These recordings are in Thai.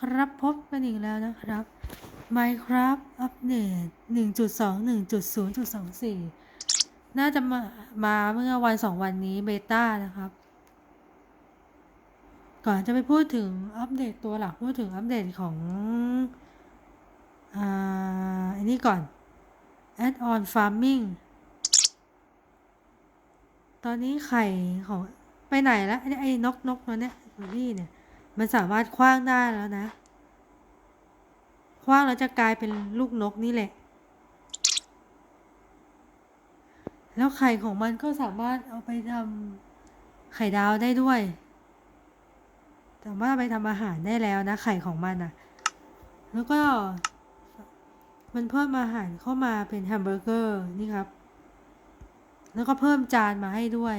ครับพบกันอีกแล้วนะครับ Minecraft อัปเดต1.21.0.24 น่าจะมามาเมื่อวันสองวันนี้เบต้านะครับ ก่อนจะไปพูดถึงอัปเดตตัวหลักพูดถึงอัปเดตของอ่าอันนี้ก่อน Add-on Farming ตอนนี้ไข่ของไปไหนแล้วไอ้นกนกตัวเนี้ยตัวนี้เนี่ย มันสามารถคว้างได้แล้วนะ คว้างแล้วจะกลายเป็นลูกนกนี่แหละ แล้วไข่ของมันก็สามารถเอาไปทำไข่ดาวได้ด้วยสามารถเอาไปทำอาหารได้แล้วนะ ไข่ของมันอะ แล้วก็ มันเพิ่มอาหารเข้ามาเป็นแฮมเบอร์เกอร์นี่ครับ แล้วก็เพิ่มจานมาให้ด้วย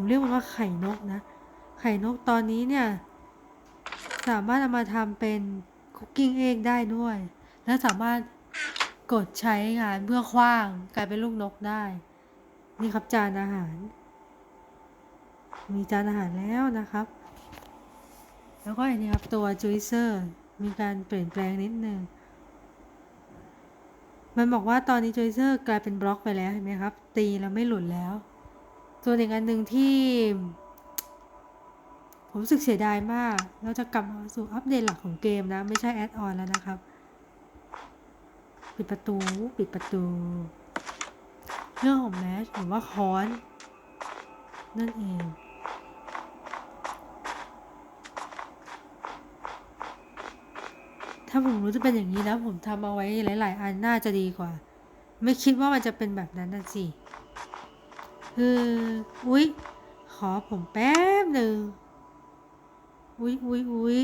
ผมเรียกมันว่าไข่นกนะ ไข่นกตอนนี้เนี่ย สามารถเอามาทำเป็นคุกกิ้งเองได้ด้วย และสามารถกดใช้งานเพื่อคว้างกลายเป็นลูกนกได้ นี่ครับจานอาหาร มีจานอาหารแล้วนะครับ แล้วก็อันนี้ครับตัวจูเซอร์มีการเปลี่ยนแปลงนิดนึงมันบอกว่าตอนนี้จูเซอร์กลายเป็นบล็อกไปแล้วเห็นไหมครับ ตีแล้วไม่หลุดแล้ว ส่วนอีกอันหนึ่งที่ ผมรู้สึกเสียดายมาก เราจะกลับมาสู่อัปเดตหลักของเกมนะ ไม่ใช่แอดออนแล้วนะครับ ปิดประตู ปิดประตู เรื่องของแมชหรือว่าคอน นั่นเองถ้าผมรู้จะเป็นอย่างนี้แล้วผมทำเอาไว้หลาย ๆ อันน่าจะดีกว่า ไม่คิดว่ามันจะเป็นแบบนั้นนะสิ คืออุ๊ย ขอผมแป๊บหนึ่งอุ๊ยอุ๊ยอุ๊ย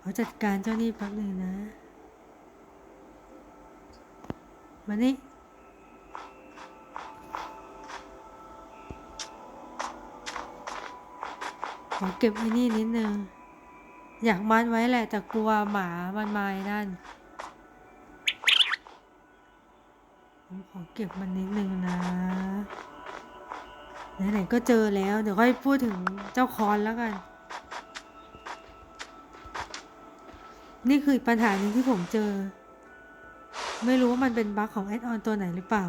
ขอจัดการเจ้านี่แป๊บหนึ่งนะ มานี่ขอเก็บไอ้นี่นิดนึง อยากมันไว้แหละแต่กลัวหมามันมาไอ้นั่น ผม ขอเก็บมันนิดนึงนะไหนๆก็เจอแล้ว เดี๋ยวค่อยพูดถึงเจ้าคอนแล้วกัน นี่คือปัญหาหนึ่งที่ผมเจอ ไม่รู้ว่ามันเป็นบั๊กของแอดออนตัวไหนหรือเปล่า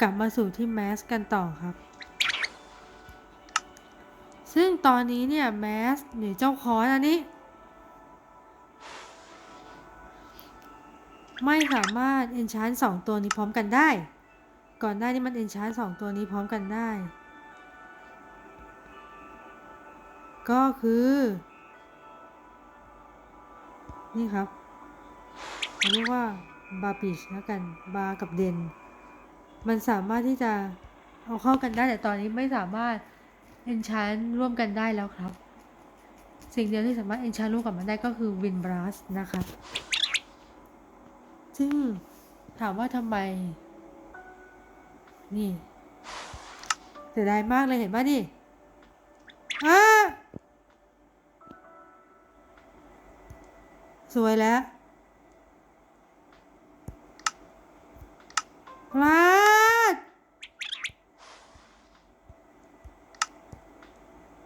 กลับมาสู่ที่แมสกันต่อครับ ตอนนี้เนี่ยแมสหรือเจ้าคอนอันนี้ ไม่สามารถ enchant สองตัวนี้พร้อมกันได้ ก่อนหน้านี้มัน enchant สองตัวนี้พร้อมกันได้ ก็คือ นี่ครับเรียกว่าบาบิชแล้วกันบากับเดน มันสามารถที่จะเอาเข้ากันได้แต่ตอนนี้ไม่สามารถ enchant ร่วมกันได้แล้วครับ สิ่งเดียวที่สามารถ enchant ร่วมกับมันได้ก็คือ wind blast นะครับซึ่งถามว่าทำไม นี่เสียดายมากเลยเห็นป่ะนี่อ้าสวยแล้วพลาด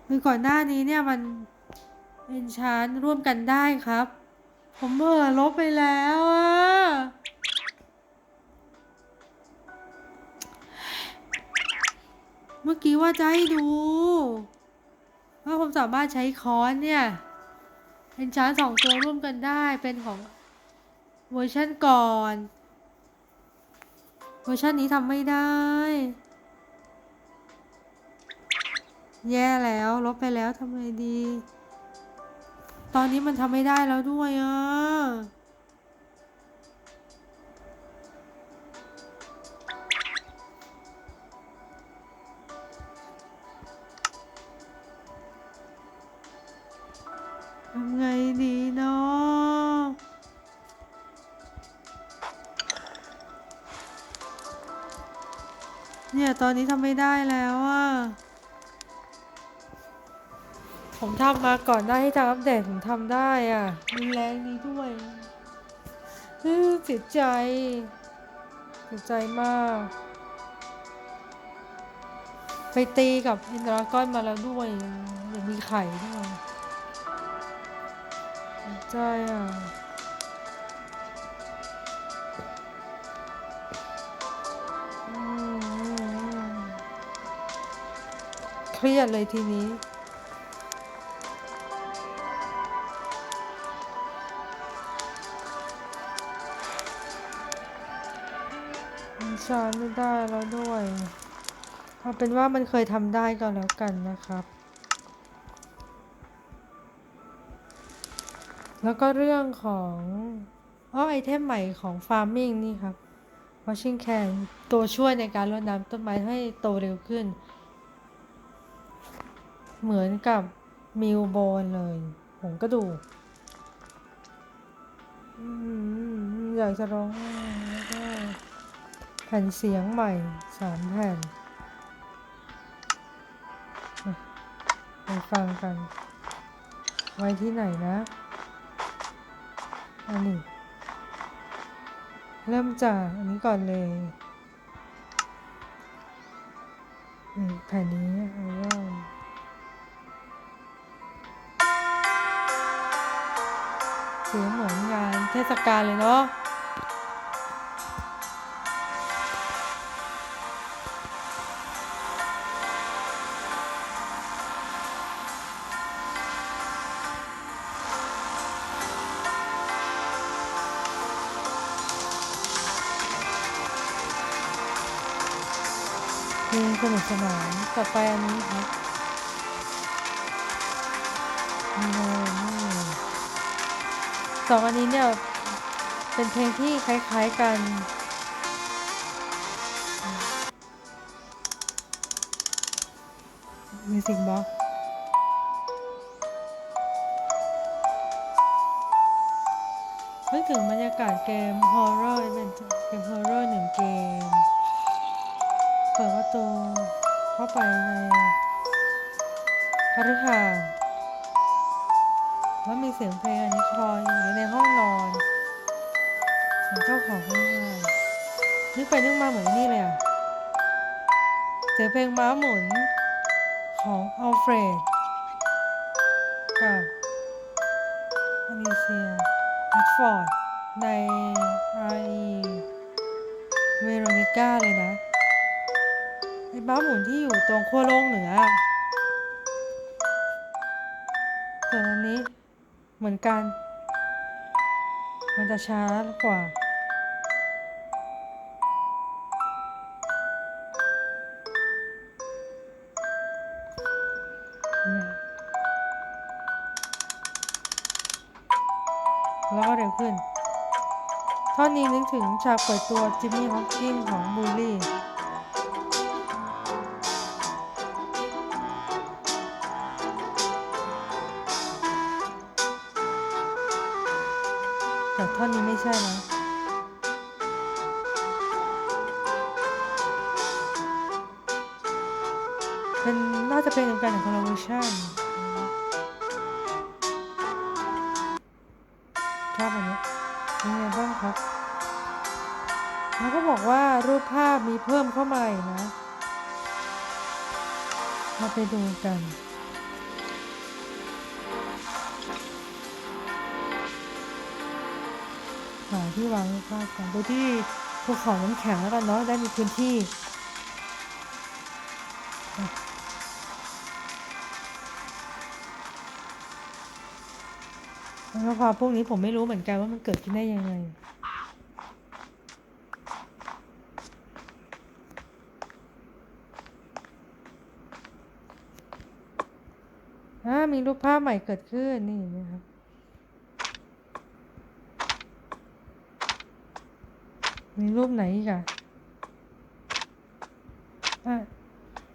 คือก่อนหน้านี้เนี่ยมันเอนชานร่วมกันได้ครับ ผมเบื่อลบไปแล้วอะเมื่อกี้ว่าจะให้ดูว่าผมสามารถใช้ค้อนเนี่ยเอนชานสองตัวร่วมกันได้เป็นของเวอร์ชันก่อน เวอร์ชันนี้ทำไม่ได้ แย่แล้วลบไปแล้วทำไงดี ตอนนี้มันทำไม่ได้แล้วด้วยอะทำไงดีเนาะเนี่ย ตอนนี้ทำไม่ได้แล้วอะ ผมทำมาก่อนหน้าที่จะอัปเดตผมทำได้อะ มีแรงนี้ด้วยเฮ้ยเสียใจเสียใจมาก ไปตีกับอินดราก้อนมาแล้วด้วยยังมีไข่ด้วยเสียใจอะอืมเครียดเลยทีนี้ มันชาไม่ได้แล้วด้วยเอาเป็นว่ามันเคยทำได้ก็แล้วกันนะครับ แล้วก็เรื่องของอ้อไอเทมใหม่ของ Farming นี่ครับ Washing Can ตัวช่วยในการรดน้ำต้นไม้ให้โตเร็วขึ้น เหมือนกับมิลโบนเลย ผมก็ดูอยากจะร้อง ผ่นเสียงใหม่สามแผ่นไปฟังกัน ไว้ที่ไหนนะอันนี้ เริ่มจากอันนี้ก่อนเลยแผ่นนี้เอาว่าเสียงเหมือนงานเทศกาลเลยเนาะ สนานต่อไปอันนี้ครับนี่เลยนี่สองอันนี้เนี่ย เป็นเพลงที่คล้ายๆกันมีสิ่งบ็อกนึกถึงบรรยากาศเกมฮอร์เรอร์เป็นเกมฮอร์เรอร์หนึ่งเกม เปิดประตูเข้าไปในคฤหาสน์แล้วมีเสียงเพลงอันนี้คลอยอยู่ในห้องนอนเหมือนเจ้าของคฤหาสน์นึกไปนึกมาเหมือนนี่เลยอะเสียงเพลงม้าหมุนของอัลเฟรดกับอลิเซียแอดฟอร์ดใน R.E. เวโรนิก้าเลยนะ ไอ้บ้าหมุนที่อยู่ตรงขั้วโลกเหนืออะส่วนอันนี้เหมือนกัน มันจะช้ากว่าแล้วก็เร็วขึ้น ท่อนนี้นึกถึงฉากเปิดตัวจิมมี่ฮอ k กินของบูลลี่ ท่อนนี้ไม่ใช่นะเป็นน่าจะเป็นการของคนละเวอร์ชันชอบอันนี้เป็นไงบ้างครับ แล้วก็บอกว่ารูปภาพมีเพิ่มเข้ามาอีกนะ มาไปดูกัน หาที่วางรูปภาพกันโดยที่ภูเขาน้ำแข็งแล้วกันเนาะได้มีพื้นที่แล้วพอพวกนี้ผมไม่รู้เหมือนกันว่ามันเกิดขึ้นได้ยังไงมีรูปภาพใหม่เกิดขึ้นนี่นะครับ มีรูปไหนอีกอะอะ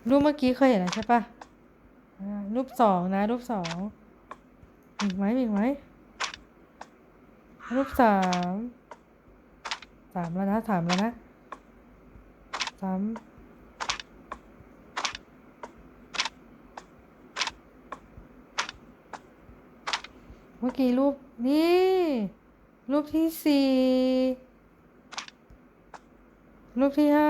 รูปเมื่อกี้เคยเห็นแล้วใช่ปะอ่ารูปสองนะ รูปสองมีอีกไหมมีอีกไหมรูปสามสามแล้วนะสามแล้วนะสามเมื่อกี้รูปนี่ รูปที่สี่ ลูกที่ห้า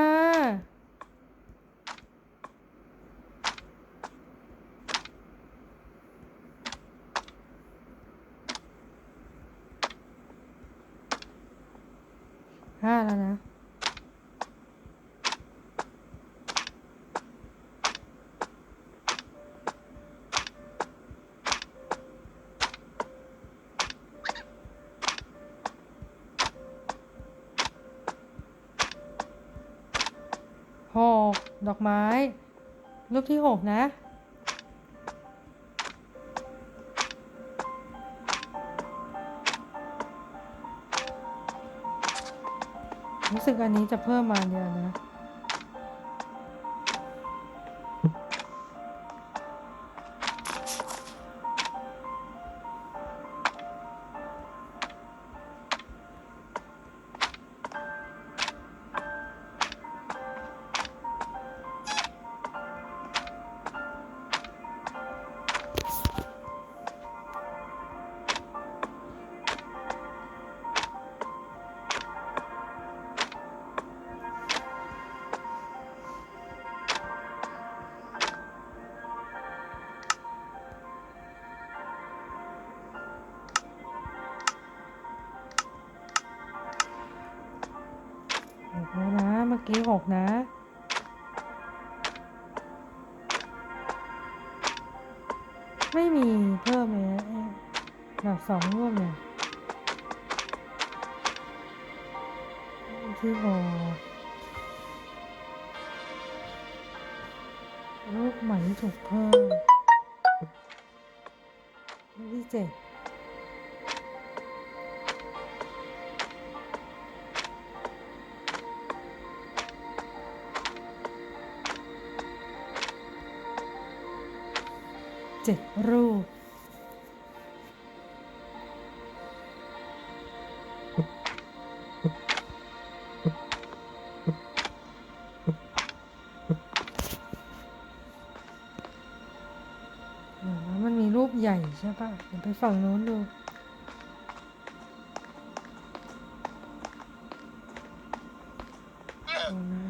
ห้าแล้วนะ หก ดอกไม้ รูปที่หกนะ รู้สึกอันนี้จะเพิ่มมาเดียวนะ เมื่หกนะ ไม่มีเพิ่มเลยนะไอ้ดอกสองร่วมเนี่ยที่หกรูปใหม่ถูกเพิ่มที่เจ็ด จ็ดรูป มันมีรูปใหญ่ใช่ปะเดี๋ยวไปฝั่งโน้นดูเอานะ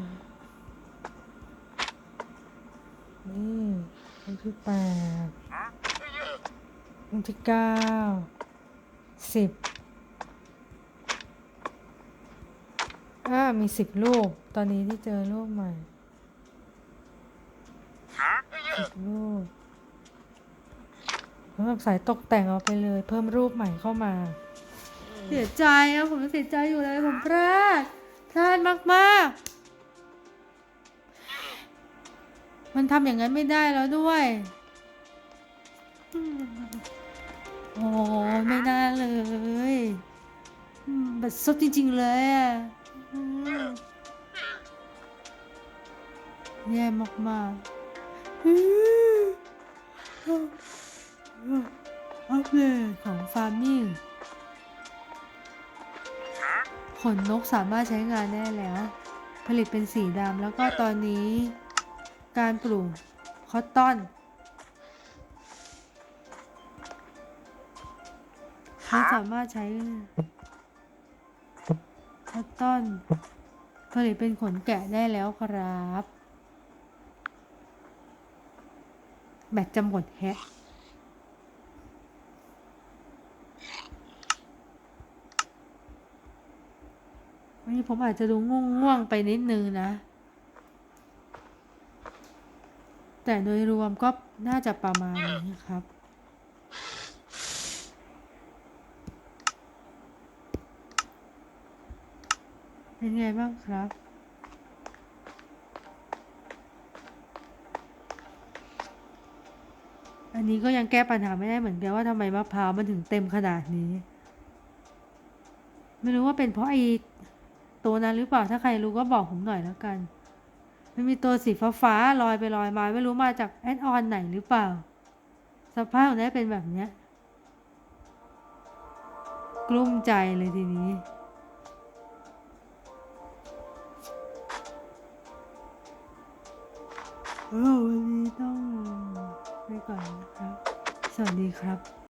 นี่รูปที่แปด รูปที่เก้าสิบอ่ามีสิบรูปตอนนี้ที่เจอรูปใหม่สิบรูปสำหรับสายตกแต่งเอาไปเลย เพิ่มรูปใหม่เข้ามา เสียใจอะผมเสียใจอยู่เลยผมพลาดพลาดมากๆ มันทำอย่างนั้นไม่ได้แล้วด้วย โอ้ไม่น่าเลยอืมบัดซบจริง ๆ เลยอะแย่มากๆอืมอัปเดตของฟาร์มมิ่งขนนกสามารถใช้งานได้แล้ว ผลิตเป็นสีดำแล้วก็ตอนนี้การปลูกคอตตอน เขาสามารถใช้คอตตอนผลิตเป็นขนแกะได้แล้วครับ แบตจะหมดแฮะวันนี้ผมอาจจะดูง่วงๆไปนิดนึงนะ แต่โดยรวมก็น่าจะประมาณนี้ครับ เป็นไงบ้างครับ อันนี้ก็ยังแก้ปัญหาไม่ได้เหมือนกันว่าทำไมมะพร้าวมันถึงเต็มขนาดนี้ ไม่รู้ว่าเป็นเพราะไอ้ตัวนั้นหรือเปล่าถ้าใครรู้ก็บอกผมหน่อยแล้วกัน มันมีตัวสีฟ้าๆลอยไปลอยมา ไม่รู้มาจากแอดออนไหนหรือเปล่า สภาพของนี้เป็นแบบเนี้ยกลุ้มใจเลยทีนี้ วันนี้ต้องไปก่อนนะครับ สวัสดีครับ